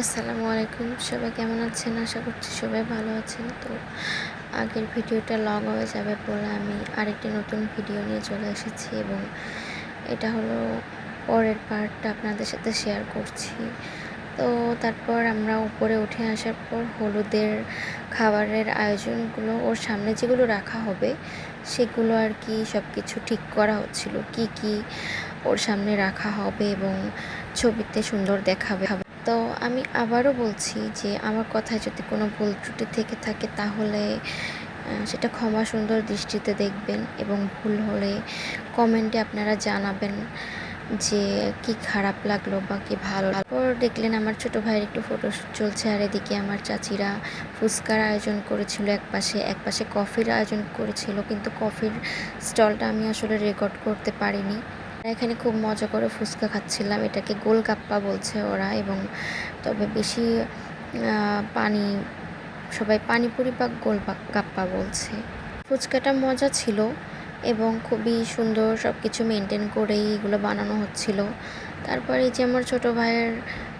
আসসালামু আলাইকুম। সবাই কেমন আছেন? আশা করছি সবাই ভালো আছেন। তো আগের ভিডিওটা লং হয়ে যাবে বলে আমি আরেকটি নতুন ভিডিও নিয়ে চলে এসেছি এবং এটা হলো পরের পার্টটা আপনাদের সাথে শেয়ার করছি। তো তারপর আমরা উপরে উঠে আসার পর হলুদের খাবারের আয়োজনগুলো, ওর সামনে যেগুলো রাখা হবে, সেগুলো আর কি সব কিছু ঠিক করা হচ্ছিল। কি কি ওর সামনে রাখা হবে এবং ছবিতে সুন্দর দেখাবে। তো আমি আবারও বলছি যে আমার কথায় যদি কোনো ভুল ত্রুটি থেকে থাকে তাহলে সেটা ক্ষমা সুন্দর দৃষ্টিতে দেখবেন এবং ভুল হলে কমেন্টে আপনারা জানাবেন যে কি খারাপ লাগল বা কি ভালো তারপর দেখলেন আমার ছোট ভাইয়ের একটু ফটো চলছে আর এদিকে আমার চাচিরা ফুচকার আয়োজন করেছিল, এক পাশে এক পাশে কফির আয়োজন করেছিল, কিন্তু কফির স্টলটা আমি আসলে রেকর্ড করতে পারিনি। এখানে খুব মজা করে ফুচকা খাচ্ছিলাম। এটাকে গোলগাপ্পা বলছে ওরা এবং তবে বেশি পানি, সবাই পানিপুরি বা গোল গাপ্পা বলছে। ফুচকাটা মজা ছিল এবং খুবই সুন্দর সব কিছু মেনটেন করেই এগুলো বানানো হচ্ছিল। তারপরে যে আমার ছোটো ভাইয়ের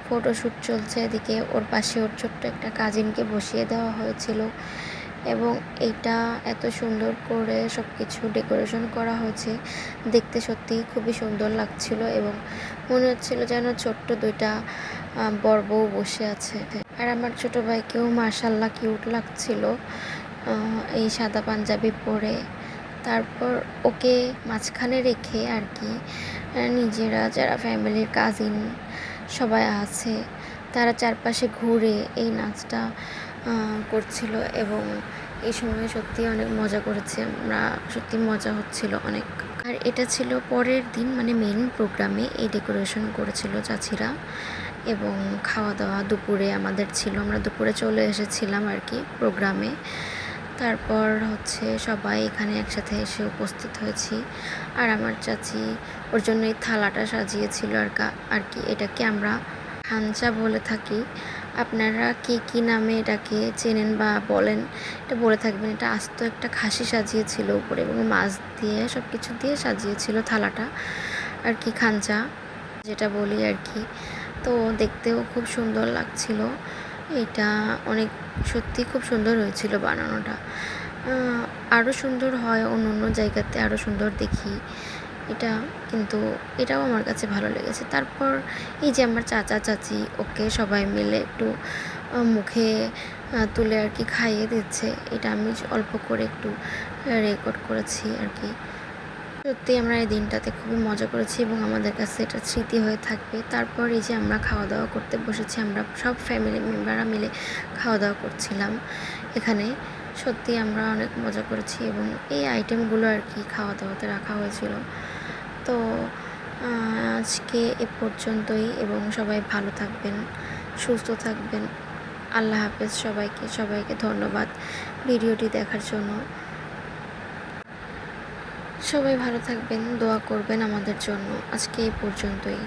ফটোশ্যুট চলছে, এদিকে ওর পাশে ওর ছোট্ট একটা কাজিনকে বসিয়ে দেওয়া হয়েছিল। এবং এটা এত সুন্দর করে সব কিছু ডেকোরেশন করা হয়েছে। দেখতে সত্যি খুবই সুন্দর লাগছিল এবং মনে হচ্ছিল যেন ছোট্ট দুইটা বর বউ বসে আছে। আর আমার ছোট ভাইকেও মার্শাল্লাহ কিউট লাগছিল এই সাদা পাঞ্জাবি পরে। তারপর ওকে মাঝখানে রেখে আর কি নিজেরা যারা ফ্যামিলির কাজিন সবাই আছে, তারা চারপাশে ঘুরে এই নাচটা করছিল এবং এই সময় সত্যি অনেক মজা করেছে। আমরা সত্যি মজা হচ্ছিল অনেক। আর এটা ছিল পরের দিন মানে মেন প্রোগ্রামে এই ডেকোরেশন করেছিল চাচিরা এবং খাওয়া দাওয়া দুপুরে আমাদের ছিল। আমরা দুপুরে চলে এসেছিলাম আর কি প্রোগ্রামে তারপর হচ্ছে সবাই এখানে একসাথে এসে উপস্থিত হয়েছি। আর আমার চাচি ওর জন্য এই থালাটা সাজিয়েছিল আর আর কি। এটাকে আমরা খাঞ্চা বলে থাকি। আপনারা কে কী নামে এটাকে চেনেন বা বলেন, এটা বলে থাকবেন। এটা আস্ত একটা খাসি সাজিয়েছিল উপরে এবং মাছ দিয়ে সব কিছু দিয়ে সাজিয়েছিল থালাটা। আর কি খাঞ্চা যেটা বলি আর কি। তো দেখতেও খুব সুন্দর লাগছিল। এটা অনেক, সত্যি খুব সুন্দর হয়েছিল বানানোটা। আরও সুন্দর হয় অন্য অন্য জায়গাতে আরও সুন্দর দেখি। এটা কিন্তু এটাও আমার কাছে ভালো লেগেছে। তারপর এই যে আমার চাচা, চাচি, ওকে সবাই মিলে একটু মুখে তুলে আর কি খাইয়ে দিচ্ছে। এটা আমি অল্প করে একটু রেকর্ড করেছি আর কি। সত্যি আমরা এই দিনটাতে খুবই মজা করেছি এবং আমাদের কাছে এটা স্মৃতি হয়ে থাকবে। তারপর এই যে আমরা খাওয়া দাওয়া করতে বসেছি, আমরা সব ফ্যামিলি মেম্বাররা মিলে খাওয়া দাওয়া করছিলাম এখানে। সত্যি আমরা অনেক মজা করেছি এবং এই আইটেমগুলো আর কি খাওয়া দাওয়াতে রাখা হয়েছিল। তো আজকে এ পর্যন্তই এবং সবাই ভালো থাকবেন, সুস্থ থাকবেন। আল্লাহ হাফেজ সবাইকে সবাইকে ধন্যবাদ ভিডিওটি দেখার জন্য। সবাই ভালো থাকবেন, দোয়া করবেন আমাদের জন্য। আজকে এই পর্যন্তই।